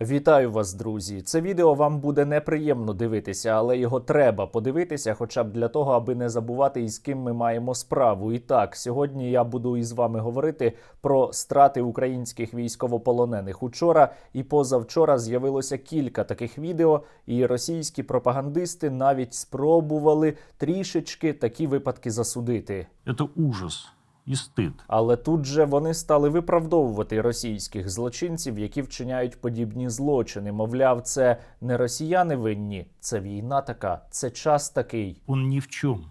Вітаю вас, друзі! Це відео вам буде неприємно дивитися, але його треба подивитися, хоча б для того, аби не забувати, із ким ми маємо справу. І так, сьогодні я буду із вами говорити про страти українських військовополонених. Учора і позавчора з'явилося кілька таких відео, і російські пропагандисти навіть спробували трішечки такі випадки засудити. Это ужас и стид. Але тут же вони стали виправдовувати російських злочинців, які вчиняють подібні злочини. Мовляв, це не росіяни винні, це війна така, це час такий. Он ні в чому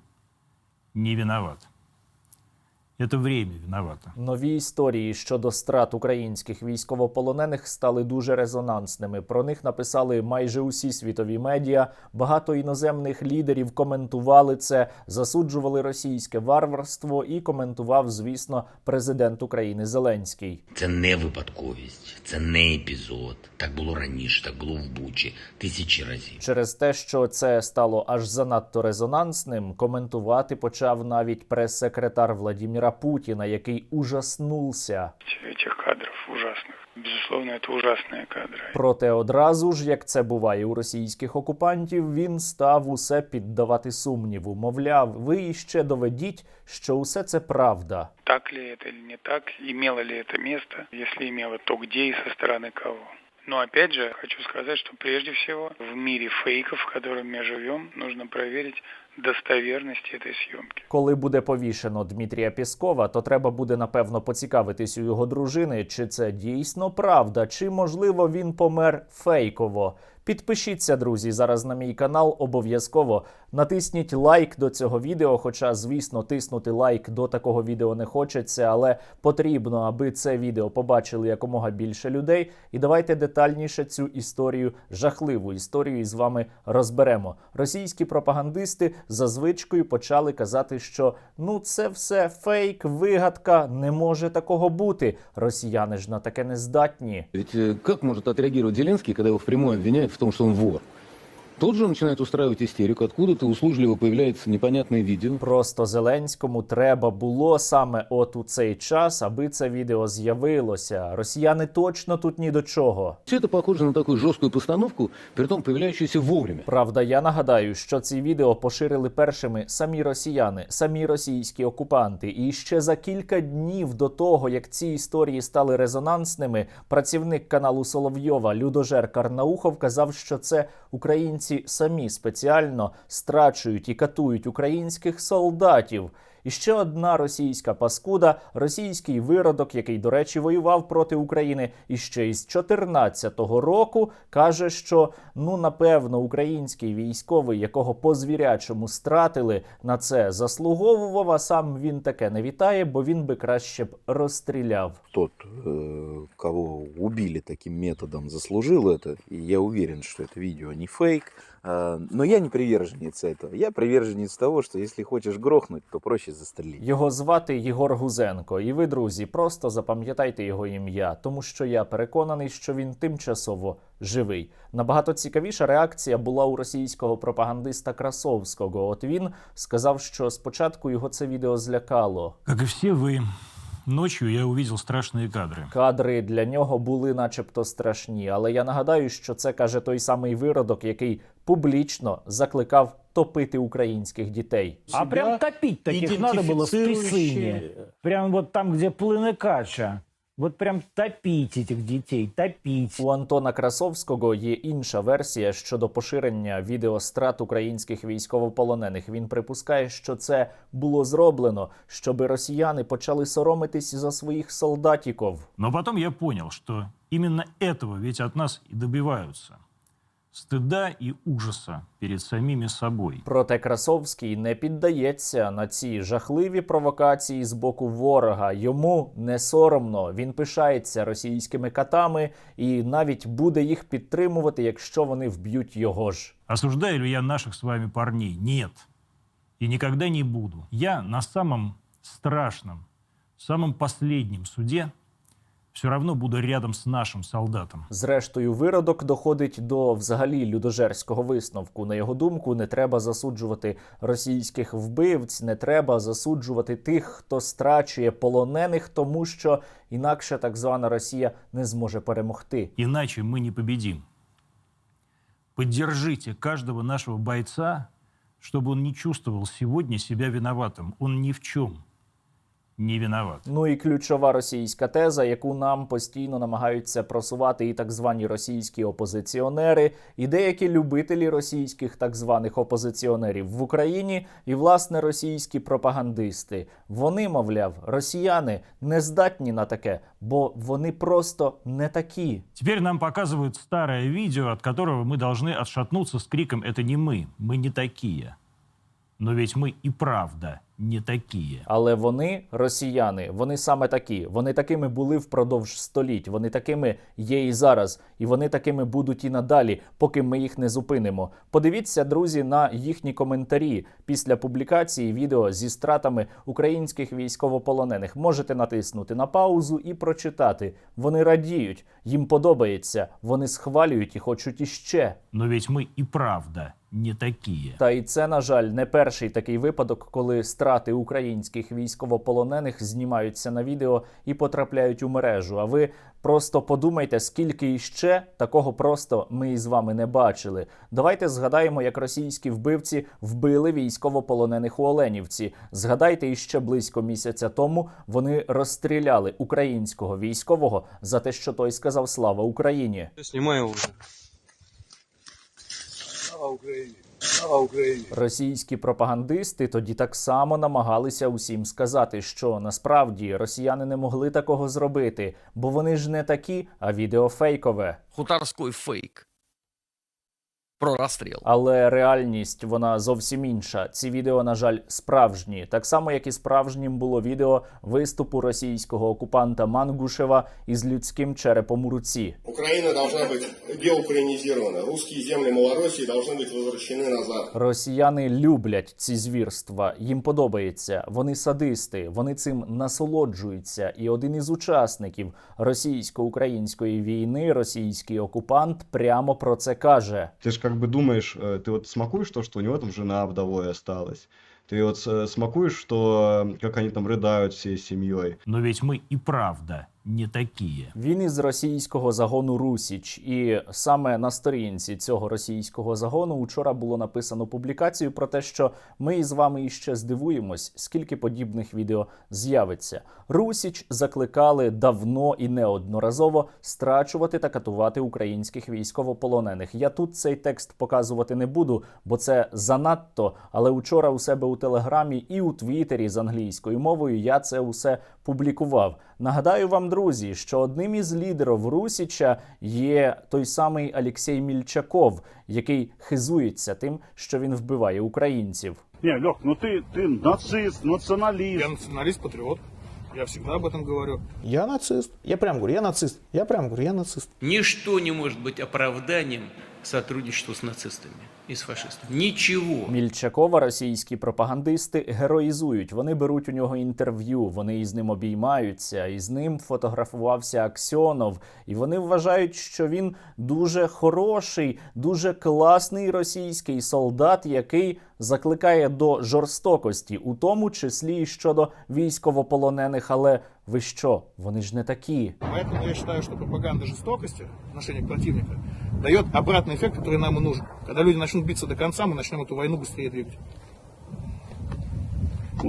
не виноват. Это время виновато. Нові історії щодо страт українських військовополонених стали дуже резонансними. Про них написали майже усі світові медіа. Багато іноземних лідерів коментували це, засуджували російське варварство і коментував, звісно, президент України Зеленський. Це не випадковість, це не епізод. Так було раніше, так було в Бучі тисячі разів. Через те, що це стало аж занадто резонансним, коментувати почав навіть прес-секретар Владіміра Путіна, який ужаснувся. этих кадров ужасных. Безусловно, это ужасные кадры. Проте одразу ж, як це буває у російських окупантів, він став усе піддавати сумніву. Мовляв, ви іще доведіть, що усе це правда. Так ли это или не так, имело ли это место, если имело, то где и со стороны кого. Но опять же, хочу сказать, что прежде всего в мире фейков, в котором мы живем, нужно проверить достоверность этой съемки. Коли буде повішено Дмитрія Піскова, то треба буде напевно поцікавитись у його дружини, чи це дійсно правда, чи можливо він помер фейково. Підпишіться, друзі, зараз на мій канал. Обов'язково натисніть лайк до цього відео. Хоча, звісно, тиснути лайк до такого відео не хочеться, але потрібно, аби це відео побачили якомога більше людей. І давайте детальніше цю історію, жахливу історію із вами розберемо. Російські пропагандисти за звичкою почали казати, що ну це все фейк, вигадка, не може такого бути. Росіяни ж на таке не здатні. Ведь як може відреагувати Зеленський, коли його впряму обвиняють в тому, що він вор? Тут же начинает устраивать истерику, откуда-то услужливо появляется непонятное видео. Просто Зеленському треба було саме от у цей час, аби це відео з'явилося. Росіяни точно тут ні до чого. Все это похоже на такую жесткую постановку, притом появляющуюся вовремя. Правда, я нагадаю, що ці відео поширили першими самі росіяни, самі російські окупанти. І ще за кілька днів до того, як ці історії стали резонансними, працівник каналу Соловйова Людожер Карнаухов казав, що це українці самі спеціально страчують і катують українських солдатів. І ще одна російська паскуда, російський виродок, який, до речі, воював проти України і ще із 14-го року, каже, що ну напевно український військовий, якого по звірячому стратили, на це заслуговував. А сам він таке не вітає, бо він би краще б розстріляв. тот, э, кого убили таким методом, заслужил это. И я уверен, что это видео не фейк. А, Но я не приверженец этого. Я приверженец того, что если хочешь грохнуть, то проще застрелить. Його звати Єгор Гузенко. І ви, друзі, просто запам'ятайте його ім'я, тому що я переконаний, що він тимчасово живий. Набагато цікавіша реакція була у російського пропагандиста Красовського. От він сказав, що спочатку його це відео злякало. Як і всі вы, ночью я увидел страшные кадры. Кадри для нього були, начебто, страшні. Але я нагадаю, що це каже той самий виродок, який публічно закликав топити українських дітей. А прям топить таких надо было в Песыне. Прям вот там, где плыны кача. Вот прям топіть цих дітей, топіть. У Антона Красовського є інша версія щодо поширення відеострат українських військовополонених. Він припускає, що це було зроблено, щоб росіяни почали соромитись за своїх солдатіков. Но потом я понял, що іменно цього ведь від нас і добиваются. Стыда и ужаса перед самими собой. Проте Красовський не піддається на ці жахливі провокації з боку ворога. Йому не соромно. Він пишається російськими катами і навіть буде їх підтримувати, якщо вони вб'ють його ж. Осуждаю ли я наших с вами парней? Нет. И никогда не буду. Я на самом страшном, самом последнем суде все равно буду рядом с нашим солдатом. Зрештою, виродок доходить до взагалі людожерського висновку. На його думку, не треба засуджувати російських вбивць, не треба засуджувати тих, хто страчує полонених, тому що інакше так звана Росія не зможе перемогти. Иначе мы не победим. Поддержите каждого нашего бойца, чтобы он не чувствовал сегодня себя виноватым. Он ни в чем не виноват. Ну і ключова російська теза, яку нам постійно намагаються просувати і так звані російські опозиціонери, і деякі любителі російських так званих опозиціонерів в Україні, і власне російські пропагандисти. Вони, мовляв, росіяни не здатні на таке, бо вони просто не такі. Теперь нам показывают старое видео, от которого мы должны отшатнуться с криком «Это не мы, мы не такие». Но ведь мы и правда не такие. Але вони росіяни, вони саме такі. Вони такими були впродовж століть. Вони такими є і зараз, і вони такими будуть і надалі, поки ми їх не зупинимо. Подивіться, друзі, на їхні коментарі після публікації відео зі стратами українських військовополонених. Можете натиснути на паузу і прочитати. Вони радіють, їм подобається, вони схвалюють і хочуть іще. Но ведь мы и правда не такие. Та і це, на жаль, не перший такий випадок, коли страти українських військовополонених знімаються на відео і потрапляють у мережу. А ви просто подумайте, скільки іще такого просто ми із вами не бачили. Давайте згадаємо, як російські вбивці вбили військовополонених у Оленівці. Згадайте, іще близько місяця тому вони розстріляли українського військового за те, що той сказав слава Україні. Его уже. Слава Україні! Слава Україні! Російські пропагандисти тоді так само намагалися усім сказати, що насправді росіяни не могли такого зробити, бо вони ж не такі, а відео фейкове. Хутарський фейк про расстрел. Але реальність вона зовсім інша. Ці відео, на жаль, справжні. Так само, як і справжнім було відео виступу російського окупанта Мангушева із людським черепом у руці. Украина должна быть деукраинизирована. Русские земли Малороссии должны быть возвращены назад. Росіяни люблять ці звірства, їм подобається. Вони садисти, вони цим насолоджуються. І один із учасників російсько-української війни, російський окупант, прямо про це каже. Ты же как бы думаешь, э, ты вот смакуешь то, что у него там жена вдовой осталась. Ты вот э, смакуешь, что э, как они там рыдают всей семьей. Но ведь мы и правда не такие. Він із російського загону Русіч, і саме на сторінці цього російського загону учора було написано публікацію про те, що ми із вами іще здивуємось, скільки подібних відео з'явиться. Русіч закликали давно і неодноразово страчувати та катувати українських військовополонених. Я тут цей текст показувати не буду, бо це занадто. Але учора у себе у телеграмі і у Твіттері з англійською мовою я це усе публікував. Нагадаю вам, друзі, що одним із лідерів Русіча є той самий Олексій Мільчаков, який хизується тим, що він вбиває українців. Не, Лех, ну ты, ты нацист, националист. Я националист-патриот. Я всегда об этом говорю. Я нацист. Я прям говорю, я нацист. Я прям говорю, я нацист. Ничто не может быть оправданием сотрудничеству с нацистами и с фашистами. Ничего. Мільчакова російські пропагандисти героїзують. Вони беруть у нього інтерв'ю, вони із ним обіймаються, і з ним фотографувався Аксьонов. І вони вважають, що він дуже хороший, дуже класний російський солдат, який закликає до жорстокості, у тому числі і щодо військовополонених. Але ви що? Вони ж не такі. Поэтому я считаю, что пропаганда жестокости в отношении противника дает обратный эффект, который нам и нужен. Когда люди начнут биться до конца, мы начнем эту войну быстрее двигать.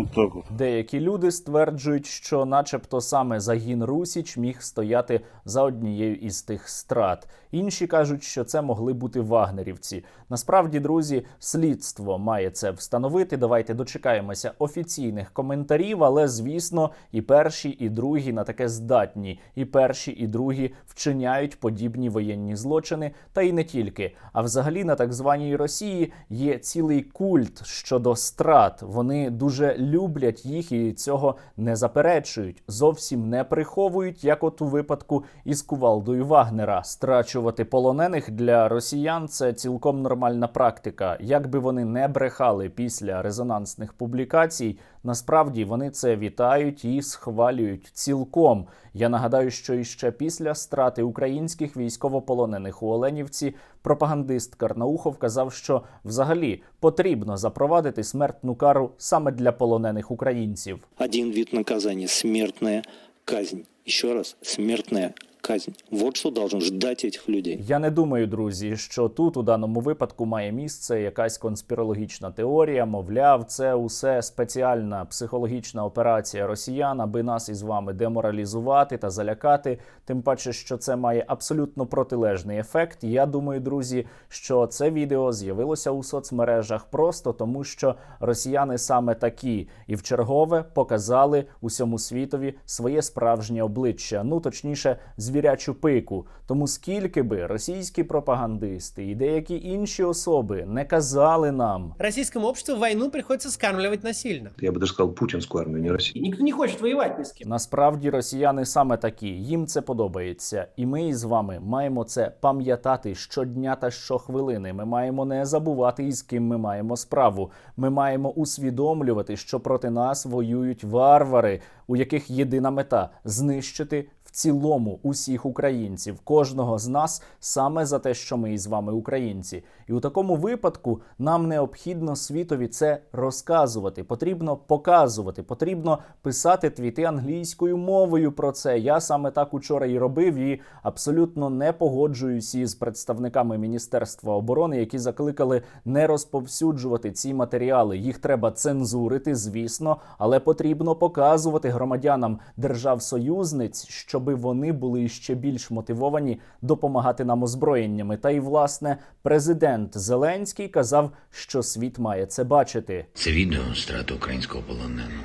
Так вот. Деякі люди стверджують, що, начебто, саме загін Русіч міг стояти за однією із тих страт. Інші кажуть, що це могли бути вагнерівці. Насправді, друзі, слідство має це встановити. Давайте дочекаємося офіційних коментарів, але звісно, і перші, і другі на таке здатні. І перші, і другі вчиняють подібні воєнні злочини, та й не тільки. А взагалі на так званій Росії є цілий культ щодо страт. Вони дуже люблять їх і цього не заперечують, зовсім не приховують, як от у випадку із кувалдою Вагнера. Страчувати полонених для росіян це цілком нормальна практика. Як би вони не брехали після резонансних публікацій, Насправді вони це вітають і схвалюють цілком. Я нагадаю, що іще після страти українських військовополонених у Оленівці пропагандист Карнаухов казав, що взагалі потрібно запровадити смертну кару саме для полонених українців. Один вид наказания – смертная казнь. Еще раз, смертная казнь. Вот что должен ждать этих людей. Я не думаю, друзі, що тут у даному випадку має місце якась конспірологічна теорія. Мовляв, це усе спеціальна психологічна операція росіян, аби нас із вами деморалізувати та залякати. Тим паче, що це має абсолютно протилежний ефект. Я думаю, друзі, що це відео з'явилося у соцмережах просто тому, що росіяни саме такі, і в чергове показали усьому світові своє справжнє обличчя. Ну точніше, звірячу пику. Тому скільки би російські пропагандисти і деякі інші особи не казали нам. Российскому обществу войну приходится скармливать насильно. Я бы даже сказал путинскую армию, не Россию. Никто не хочет воевать ни с кем. Насправді росіяни саме такі, їм це подобається, і ми із вами маємо це пам'ятати щодня та щохвилини. Ми маємо не забувати, із ким ми маємо справу. Ми маємо усвідомлювати, що проти нас воюють варвари, у яких єдина мета знищити. Цілому усіх українців, кожного з нас саме за те, що ми із вами українці, і у такому випадку нам необхідно світові це розказувати. Потрібно показувати, потрібно писати твіти англійською мовою про це. Я саме так учора і робив, і абсолютно не погоджуюсь із представниками Міністерства оборони, які закликали не розповсюджувати ці матеріали. Їх треба цензурити, звісно, але потрібно показувати громадянам держав-союзниць, щоби вони були ще більш мотивовані допомагати нам озброєннями. Та й власне президент Зеленський казав, що світ має це бачити. Це відео страти українського полоненого.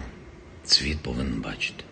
Світ повинен бачити.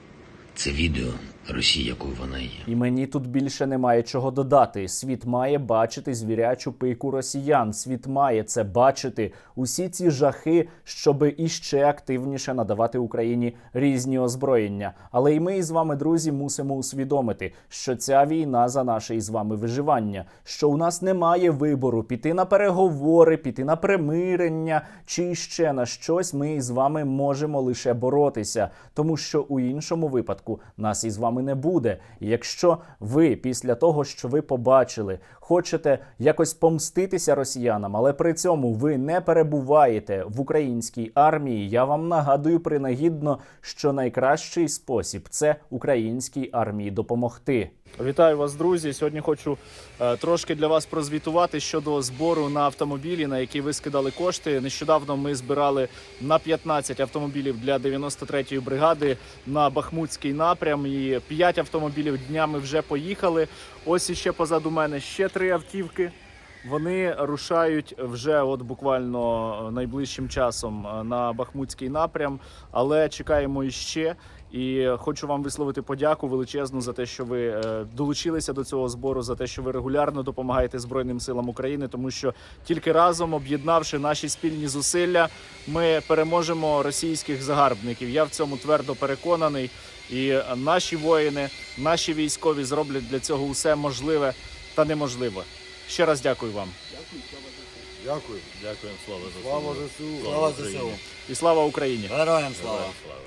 Це відео Росії, якою вона є. І мені тут більше немає чого додати. Світ має бачити звірячу пику росіян. Світ має це бачити. Усі ці жахи, щоби іще активніше надавати Україні різні озброєння. Але і ми із вами, друзі, мусимо усвідомити, що ця війна за наше із вами виживання, що у нас немає вибору піти на переговори, піти на примирення чи ще на щось. Ми із вами можемо лише боротися, тому що у іншому випадку нас із вами не буде. І якщо ви після того, що ви побачили, хочете якось помститися росіянам, але при цьому ви не перебуваєте в українській армії, я вам нагадую принагідно, що найкращий спосіб це українській армії допомогти. Вітаю вас, друзі. Сьогодні хочу е, трошки для вас прозвітувати щодо збору на автомобілі, на які ви скидали кошти. Нещодавно ми збирали на 15 автомобілів для 93-ї бригади на Бахмутський напрям. І 5 автомобілів днями вже поїхали. Ось іще позаду мене ще три автівки. Вони рушають вже от буквально найближчим часом е, на Бахмутський напрям, але чекаємо іще. І хочу вам висловити подяку величезну за те, що ви е, долучилися до цього збору, за те, що ви регулярно допомагаєте Збройним силам України, тому що тільки разом, об'єднавши наші спільні зусилля, ми переможемо російських загарбників. Я в цьому твердо переконаний. І наші воїни, наші військові зроблять для цього усе можливе та неможливе. Ще раз дякую вам. Дякую. дякую. слава Слава ЗСУ. Слава ЗСУ. І слава Україні! Героям слава.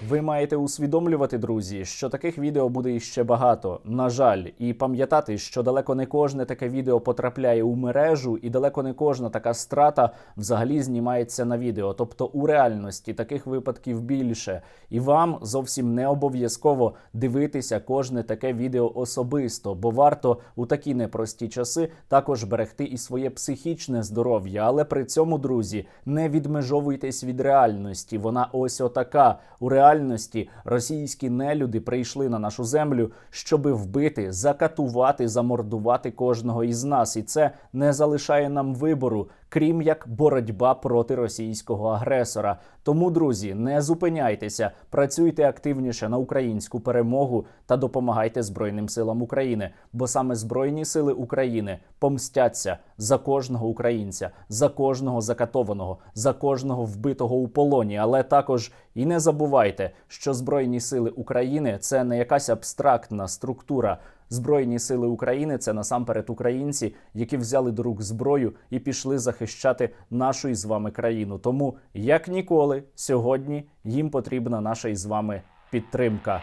Ви маєте усвідомлювати, друзі, що таких відео буде іще багато. На жаль, і пам'ятати, що далеко не кожне таке відео потрапляє у мережу, і далеко не кожна така страта взагалі знімається на відео. Тобто у реальності таких випадків більше. І вам зовсім не обов'язково дивитися кожне таке відео особисто, бо варто у такі непрості часи також берегти і своє психічне здоров'я. Але при цьому, друзі, не відмежовуйтесь від реальності. Вона ось отака. У реальності російські нелюди прийшли на нашу землю, щоби вбити, закатувати, замордувати кожного із нас, і це не залишає нам вибору. Крім як боротьба проти російського агресора. Тому, друзі, не зупиняйтеся, працюйте активніше на українську перемогу та допомагайте Збройним силам України, бо саме Збройні сили України помстяться за кожного українця, за кожного закатованого, за кожного вбитого у полоні. Але також і не забувайте, що Збройні сили України це не якась абстрактна структура. Збройні сили України це насамперед українці, які взяли до рук зброю і пішли захищати нашу із вами країну. Тому як ніколи сьогодні їм потрібна наша із вами підтримка.